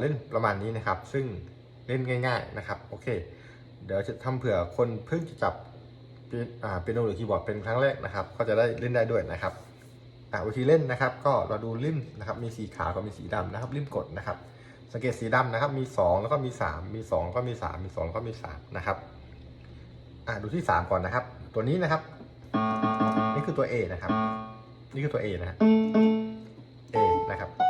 เล่นประมาณนี้นะครับ ซึ่งเล่นง่าย ๆนะครับโอเค เดี๋ยวจะทำเผื่อคนเพิ่งจะจับเปียโนหรือคีย์บอร์ดเป็นครั้งแรกนะครับ ก็จะได้เล่นได้ด้วยนะครับอ่าวิธีเล่นนะครับ ก็เราดูริมนะครับ มีสีขาวกับมีสีดำนะครับริมกดนะครับ สังเกตสีดำนะครับ มี 2 แล้วก็มี 3 มี 2 ก็มี 3 มี2แล้วก็มี 3 นะครับอ่าดูที่ 3 ก่อนนะครับ ตัวนี้นะครับ นี่คือตัว A นะครับ นี่คือตัว A นะฮะ A นะครับ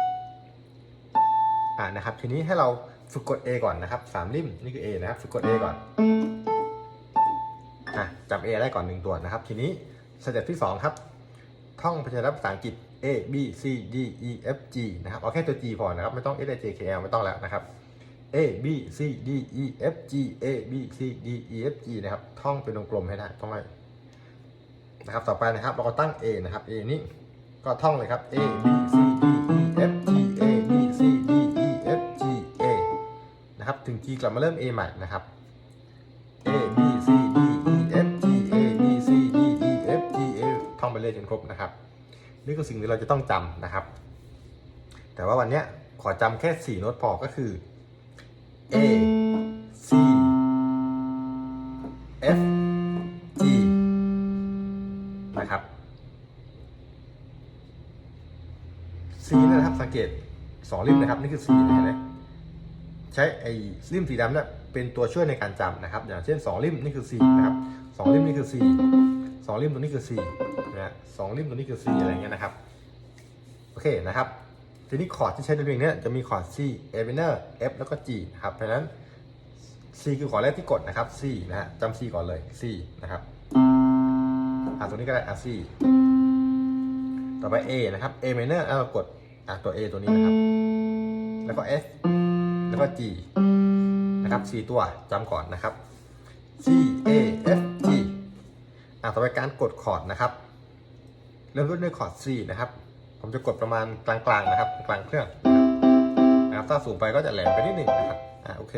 อ่านะครับ ทีนี้ให้เราฝึกกด A ก่อนนะครับสามริมนี่คือ A นะครับ ฝึกกด A ก่อนอะจำ A ได้ก่อนหนึ่งตัวนะครับ ทีนี้สเต็ปที่2ครับท่องพยัญชนะภาษาอังกฤษ A B C D E F G นะครับเอาแค่ตัว G พอนะครับ ไม่ต้อง S I J K L ไม่ต้องแล้วนะครับ A B C D E F G A B C D E F G นะครับ ท่องเป็นวงกลมให้ได้ท่องไว้นะครับ ต่อไปนะครับ เราก็ตั้ง A นะครับ A นี่ก็ท่องเลยครับ A B C D E F G G กลับมาเริ่ม A ใหม่นะครับ A B C D E F G A B C D E F G A ท่องไปเรื่อยจนครบนะครับ นี่คือสิ่งที่เราจะต้องจำนะครับ แต่ว่าวันนี้ขอจำแค่ 4 โน้ตพอก็คือ A C F G นะครับ C นะครับสังเกต 2 ริมนะครับ นี่คือ C เห็นไหม ใช้ไอ้ริมสีดำเนี่ยเป็นตัวช่วยในการจำนะครับ อย่างเช่น 2 ริมนี่คือ C นะครับ2ริมนี่คือ C 2ริมตัวนี้คือ C นะฮะสองริมตัวนี้คือ C อะไรเงี้ยนะครับ โอเคนะครับ ทีนี้คอร์ดที่ใช้ในเพลงเนี้ยจะมีคอร์ด C A minor F แล้วก็ G นะครับ เพราะฉะนั้น C คือคอร์ดแรกที่กดนะครับ C นะฮะจำ C ก่อนเลย C นะครับอะตัวนี้ก็ได้อะ C ต่อไป A นะครับ A minor แล้วเรากดอะตัว A ตัวนี้นะครับ แล้วก็ F แล้วก็ G นะครับ4ตัวจำก่อนนะครับ C A F G อะต่อไปการกดคอร์ดนะครับ เริ่มต้นด้วยคอร์ด C นะครับ ผมจะกดประมาณกลางๆนะครับ กลางเครื่องนะครับถ้าสูงไปก็จะแหลมไปนิดหนึ่งนะครับอ่าโอเค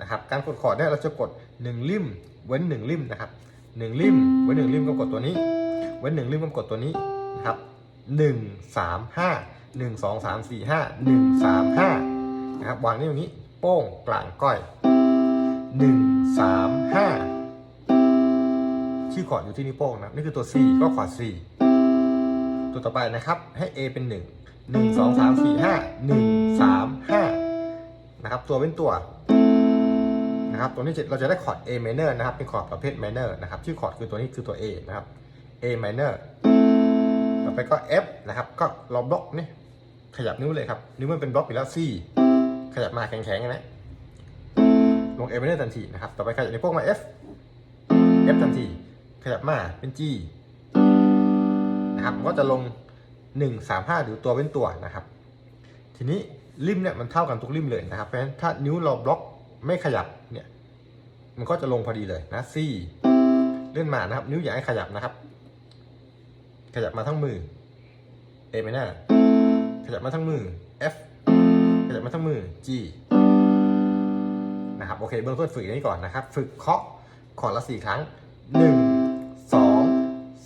นะครับ การกดคอร์ดเนี่ยเราจะกด 1 ริมเว้น 1 ริมนะครับ 1 ริมเว้น 1 ริมก็กดตัวนี้ เว้น 1 ริมก็กดตัวนี้นะครับ1 3 5 1 2 3 4 5 1 3 5 นะครับวางนี่ตรงนี้ โป้งกลางก้อย 1 3 5 ชื่อคอร์ดอยู่ที่นิ้วโป้งนะนี่คือตัว C ก็คอร์ด C ตัวต่อไปนะครับให้ A เป็น 1 1 2 3 4 5 1 3 5นะครับตัวเป็นตัวนะครับตัวนี้เราจะได้คอร์ด A minor นะครับเป็นคอร์ดประเภท minor นะครับชื่อคอร์ดคือตัวนี้คือตัว A นะครับ A minor ต่อไปก็ F นะครับ ก็เราบล็อกนี่ขยับนิ้วเลยครับ นิ้วมันเป็นบล็อกอยู่แล้ว C ขยับมาแข็งๆนะลง A minor ทันทีนะครับ ต่อไปขยับในิ้วโป้งมา F F ทันที ขยับมาเป็น G นะครับก็จะลง 1 3 5หรือตัวเป็นตัวนะครับ ทีนี้ริมเนี่ยมันเท่ากันทุกริมเลยนะครับ เพราะฉะนั้นถ้านิ้วเราบล็อกไม่ขยับเนี่ย มันก็จะลงพอดีเลยนะ C เลื่อนมานะครับ นิ้วอย่าให้ขยับนะครับ ขยับมาทั้งมือ A ไม่น่าขยับมาทั้งมือ F ขยับมาทั้งมือ G นะครับโอเคเบื้องต้นฝึกนี้ก่อนนะครับ ฝึกเคาะคอร์ดละสี่ครั้งหนึ่งสอง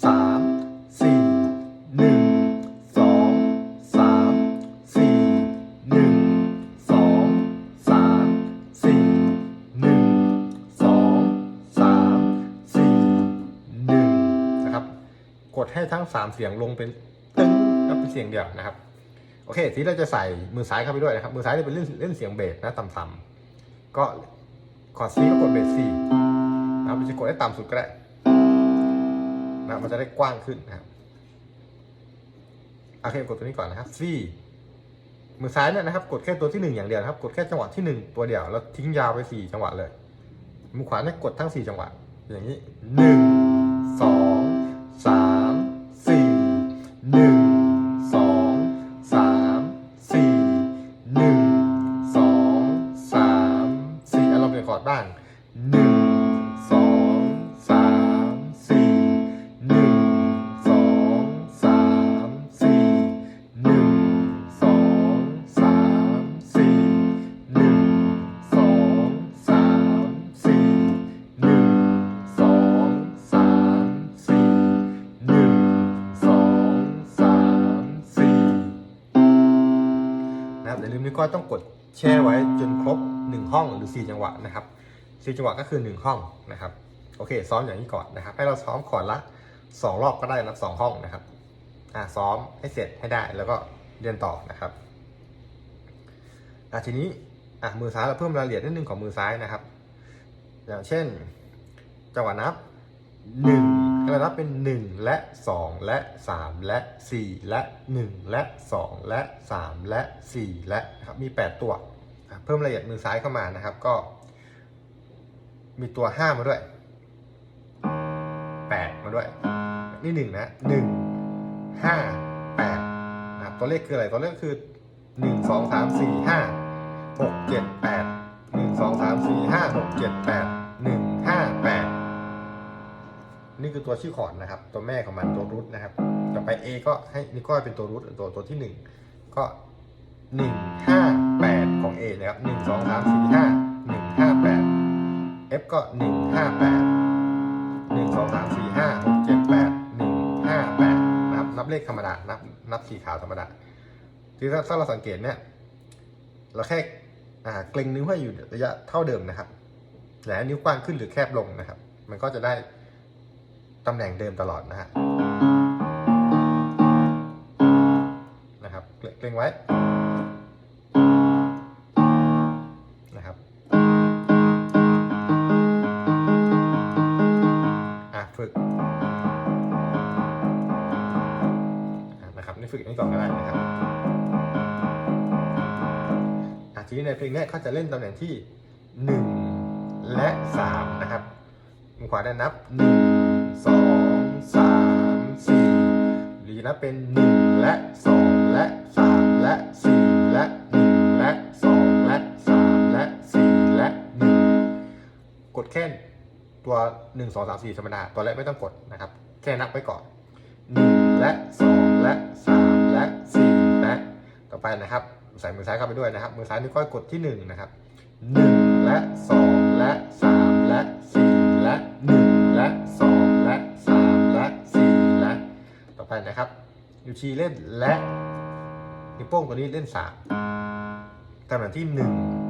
สามสี่หนึ่งสองสามสี่หนึ่งสองสามสี่หนึ่งสองสามสี่หนึ่งนะครับ กดให้ทั้งสามเสียงลงเป็นตึ้งแล้วเป็นเสียงเดียวนะครับ โอเค ทีเราจะใส่มือซ้ายเข้าไปด้วยนะครับ มือซ้ายจะเป็นเล่นเล่นเสียงเบสนะต่ำๆก็คอร์ดซีก็กดเบสซีนะครับมันจะกดได้ต่ำสุดก็ได้นะมันจะได้กว้างขึ้นนะครับโอเคกดตัวนี้ก่อนนะครับซีมือซ้ายเนี่ยนะครับ กดแค่ตัวที่หนึ่งอย่างเดียวนะครับ กดแค่จังหวะที่หนึ่งตัวเดียวแล้วทิ้งยาวไปสี่จังหวะเลยมือขวาเนี่ยกดทั้งสี่จังหวะ อย่างนี้หนึ่งสอง องสามสี่นะครับอย่าลืมนิ้วก้อยต้องกดแช่ไว้จนครบ 1 ห้องหรือ 4 จังหวะนะครับ4จังหวะก็คือ 1 ห้องนะครับโอเค ซ้อมอย่างนี้ก่อนนะครับ ให้เราซ้อมขอร์ดละ 2 รอบก็ได้นะสองห้องนะครับอ่าซ้อมให้เสร็จให้ได้แล้วก็เรียนต่อนะครับอะทีนี้อะมือซ้ายเราเพิ่มรายละเอียดนิดนึงของมือซ้ายนะครับ อย่างเช่น จังหวะนับ1ให้เกระนับเป็น 1 และ 2 และ 3 และ 4 และ 1 และ 2 และ 3 และ 4 และครับมี 8 ตัว เพิ่มรายละเอียดมือซ้ายเข้ามานะครับก็ มีตัว 5 มาด้วย 8 มาด้วย นี่ 1 นะ 1 5 8นะครับตัวเลขคืออะไร ตัวเลขคือ 1 2 3 4 5 6 7 8 1 2 3 4 5 6 7 8 1 5 นี่คือตัวชื่อคอร์ดนะครับ ตัวแม่ของมันตัวรูทนะครับ ต่อไป A ก็ให้นี่ก็เป็นตัวรูทตัวตัวที่หนึ่งก็หนึ่งห้าแปดของ A นะครับหนึ่งสองสามสี่ห้าหนึ่งห้าแปด F ก็หนึ่งห้าแปดหนึ่งสองสามสี่ห้าหกเจ็ดแปดหนึ่งห้าแปดนะครับ นับเลขธรรมดา นับนับสีขาวธรรมดาที่ถ้าถ้าเราสังเกตเนี่ยเราแค่อ่าเกรงนิ้วให้อยู่ระยะเท่าเดิมนะครับแต่นิ้วกว้างขึ้นหรือแคบลงนะครับ มันก็จะได้ ตำแหน่งเดิมตลอดนะฮะนะครับเกรงเกรงไว้นะครับอะฝึกนะครับนี่ฝึกนี่ก่อนก็ได้นะครับอะทีนี้ในเพลงนี้เขาจะเล่นตำแหน่งที่ 1 และ 3 นะครับมือขวาได้นับ 1 2 3 4หรือจะนับเป็น1และ2และ3และ4และ1และ2และ3และ4และ1กดแค่ตัว1 2 3 4ธรรมดาตัวแรกไม่ต้องกดนะครับ แค่นับไว้ก่อน1และ2และ3และ4และต่อไปนะครับใส่มือซ้ายเข้าไปด้วยนะครับ มือซ้ายนิ้วก้อยกดที่1นะครับ1และ2และ3และ4และ1และ2แล ไปนะครับนิ้วชี้เล่นและนิ้วโป้งตัวนี้เล่น3ตำแหน่งที่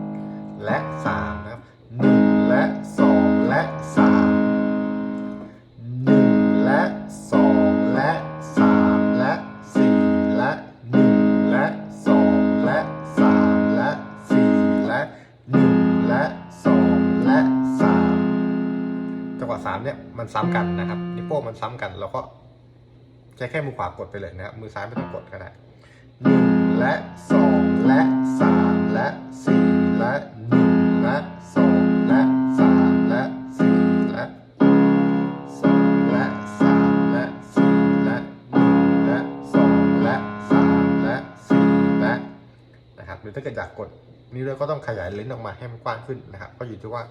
1และ3นะครับ1และ2และ3 1และ2และ3และ4และ1และ2และ3และ4และ1และ2และ3จังหวะ3เนี่ยมันซ้ำกันนะครับนิ้วโป้งมันซ้ำกันเราก็ ใช้แค่มือขวากดไปเลยนะครับมือซ้ายไม่ต้องกดก็ได้1และ2และ3และ4และ1และ2และ3และ4และ2และ3และ4และ1และ2และ3และ4และนะครับหรือถ้าเกิดอยากกดนิ้วเราก็ต้องขยายเลนส์ออกมาให้มันกว้างขึ้นนะครับ ก็อยู่ที่ว่า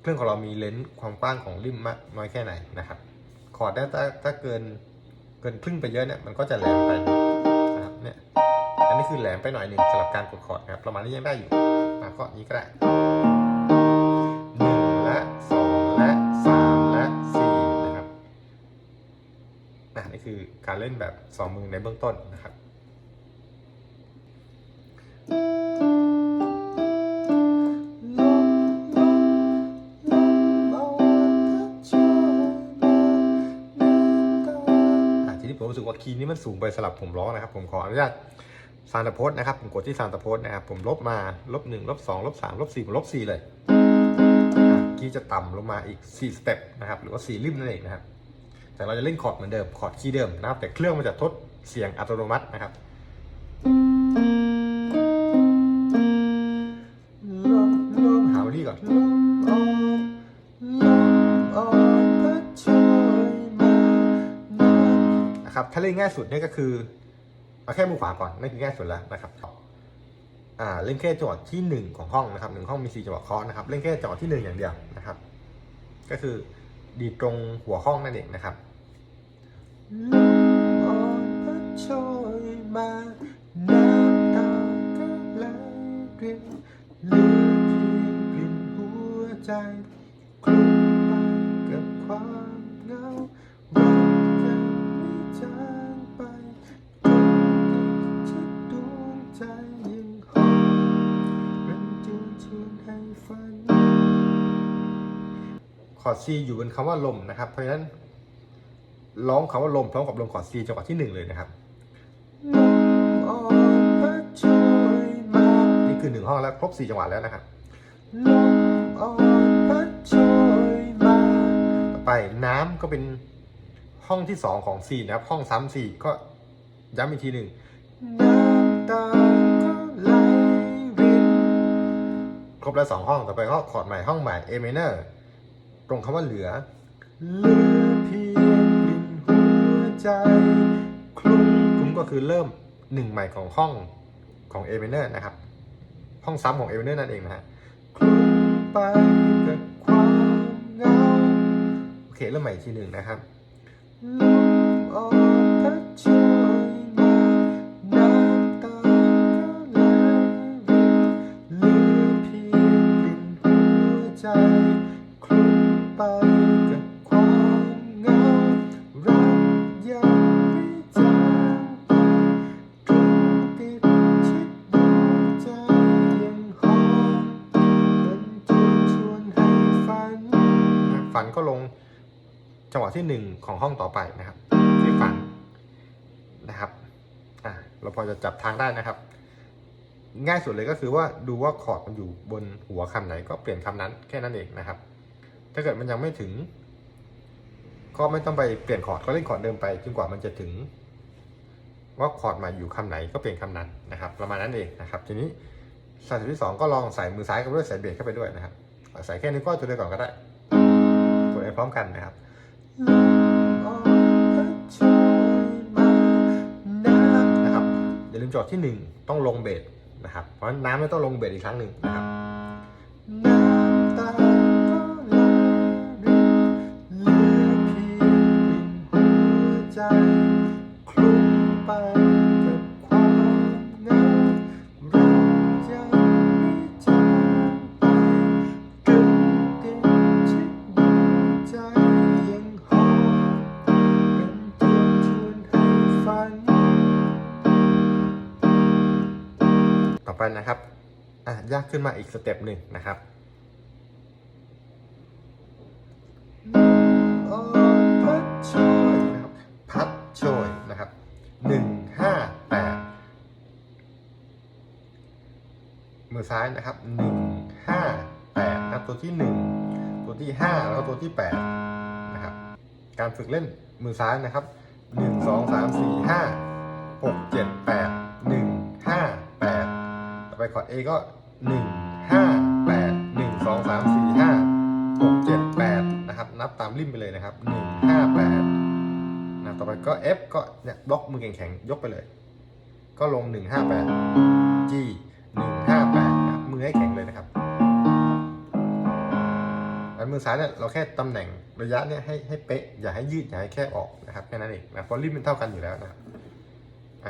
เครื่องของเรามีเลนส์ความกว้างของริมมากน้อยแค่ไหนนะครับ คอร์ดถ้าถ้าเกิน เกินครึ่งไปเยอะเนี่ยมันก็จะแหลมไปนะครับเนี่ยอันนี้คือแหลมไปหน่อยหนึ่งสำหรับการกดคอร์ดนะครับประมาณนี้ยังได้อยู่มาก็อย่างนี้ก็ได้หนึ่งและสองและสามและสี่นะครับนะนี่คือการเล่นแบบสองมือในเบื้องต้นนะครับ คีย์นี้มันสูงไปสำหรับผมร้องนะครับ ผมขออนุญาตซานตาโพสนะครับ ผมกดที่ซานตาโพสนะครับ ผมลบมาลบหนึ่งลบสองลบสามลบสี่ผมลบสี่เลยคีย์จะต่ำลงมาอีกสี่สเต็ปนะครับ หรือว่าสี่ริมนั่นเองนะครับ แต่เราจะเล่นคอร์ดเหมือนเดิม คอร์ดคีย์เดิมนะครับ แต่เครื่องมันจะทดเสียงอัตโนมัตินะครับลมลมหาวันนี้ก่อน ถ้าเล่นง่ายสุดเนี่ยก็คือเอาแค่มือขวาก่อนนั่นคือง่ายสุดแล้วนะครับอ่าเล่นแค่จังหวะที่หนึ่งของห้องนะครับหนึ่งห้องมีสี่จังหวะเคาะนะครับเล่นแค่จังหวะที่หนึ่งอย่างเดียวนะครับ ก็คือดีตรงหัวห้องนั่นเองนะครับลม อร์ด C อยู่บนคำว่าลมนะครับ เพราะฉะนั้นร้องคำว่าลมพร้อมกับลมคอร์ด C จังหวะที่หนึ่งเลยนะครับนี่คือหนึ่งห้องแล้วครบสี่จังหวะแล้วนะครับต่อไปน้ำก็เป็นห้องที่สองของ C นะครับ ห้องซ้ำ C ก็ย้ำอีกทีหนึ่งครบแล้วสองห้องต่อไปก็คอร์ดใหม่ห้องใหม่ A minor ตรงคำว่าเหลือเหลือเพียงกลิ่นหัวใจ คลุ้มคลุ้มก็คือเริ่มหนึ่งใหม่ของห้องของเอเมเนอร์นะครับ ห้องซ้ำของเอเมเนอร์นั่นเองนะฮะคลุ้มไปกับความเหงาโอเคเริ่มใหม่อีกทีหนึ่งนะครับ ลมอ่อน ฝันก็ลงจังหวะที่หนึ่งของห้องต่อไปนะครับ ที่ฝันนะครับอะเราพอจะจับทางได้นะครับ ง่ายสุดเลยก็คือว่าดูว่าคอร์ดมันอยู่บนหัวคำไหนก็เปลี่ยนคำนั้นแค่นั้นเองนะครับ ถ้าเกิดมันยังไม่ถึง ก็ไม่ต้องไปเปลี่ยนคอร์ดก็เล่นคอร์ดเดิมไปจนกว่ามันจะถึง ว่าคอร์ดมาอยู่คำไหนก็เปลี่ยนคำนั้นนะครับ ประมาณนั้นเองนะครับ ทีนี้สเต็ปที่สองก็ลองใส่มือซ้ายกับด้วยใส่เบสเข้าไปด้วยนะครับใส่แค่นิ้วก้อยตัวเดียวก่อนก็ได้ พร้อมกันนะครับนะครับอย่าลืมจอดที่หนึ่งต้องลงเบสนะครับ เพราะฉะนั้นน้ำไม่ต้องลงเบสอีกครั้งหนึ่งนะครับ นะครับอะยากขึ้นมาอีกสเต็ปหนึ่งนะครับพัดโชยนะครับพัดโชยนะครับหนึ่งห้าแปดมือซ้ายนะครับหนึ่งห้าแปดนะครับตัวที่หนึ่งตัวที่ห้าแล้วก็ตัวที่แปดนะครับ การฝึกเล่นมือซ้ายนะครับหนึ่งสองสามสี่ห้าหกเจ็ดแปด ไปคอร์ด A ก็หนึ่งห้าแปดหนึ่งสองสามสี่ห้าหกเจ็ดแปดนะครับ นับตามริมไปเลยนะครับหนึ่งห้าแปดนะต่อไปก็ F ก็เนี่ยบล็อกมือแข็งๆยกไปเลย ก็ลงหนึ่งห้าแปด G หนึ่งห้าแปดนะมือให้แข็งเลยนะครับันมือซ้ายเนี่ยเราแค่ตำแหน่งระยะเนี่ยให้ให้เป๊ะอย่าให้ยืดอย่าให้แคบออกนะครับแค่นั้นเองนะเพราะริมมันเท่ากันอยู่แล้วนะครับ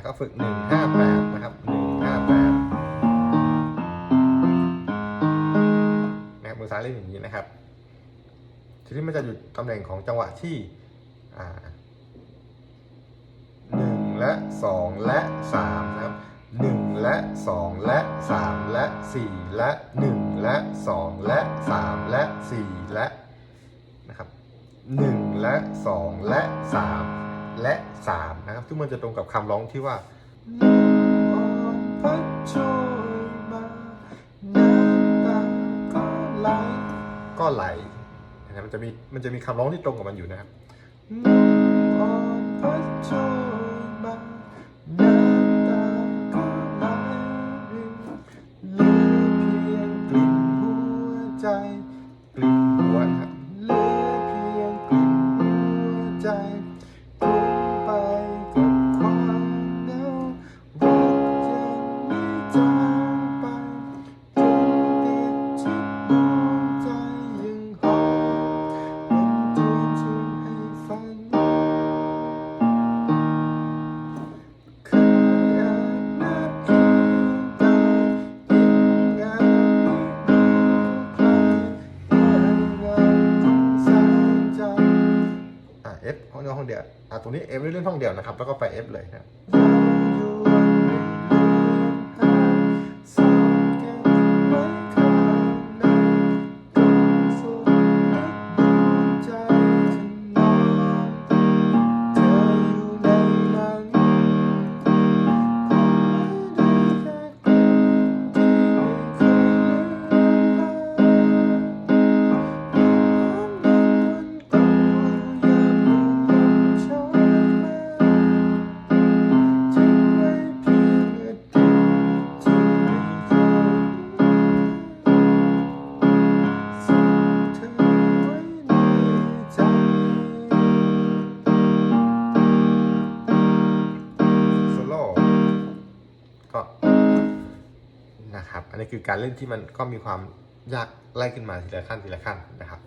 ก็ฝึกหนึ่งห้าแปดนะครับหนึ่งห้าแปด มือซ้ายเล่นอย่างนี้นะครับ ทีนี้มันจะอยู่ตำแหน่งของจังหวะที่หนึ่งและสองและสามนะครับหนึ่งและสองและสามและสี่และหนึ่งและสองและสามและสี่และนะครับหนึ่งและสองและสามและสามนะครับซึ่งมันจะตรงกับคำร้องที่ว่าพัดช ก็ไหลนะครับมันจะมีมันจะมีคำร้องที่ตรงกับมันอยู่นะครับลมอ่อนพัดโชยมาน้ำตาก็ไหลรินเหลือเพียงกลิ่นหัวใจกลิ่นหัวนะครับเหลือเพียงกลิ่นหัวใจ F ห้องเดียวห้องเดียวอะตรงนี้ F เล่นห้องเดียวนะครับ แล้วก็ไป F เลยนะ การเล่นที่มันก็มีความยากไล่ขึ้นมาทีละขั้นทีละขั้นนะครับ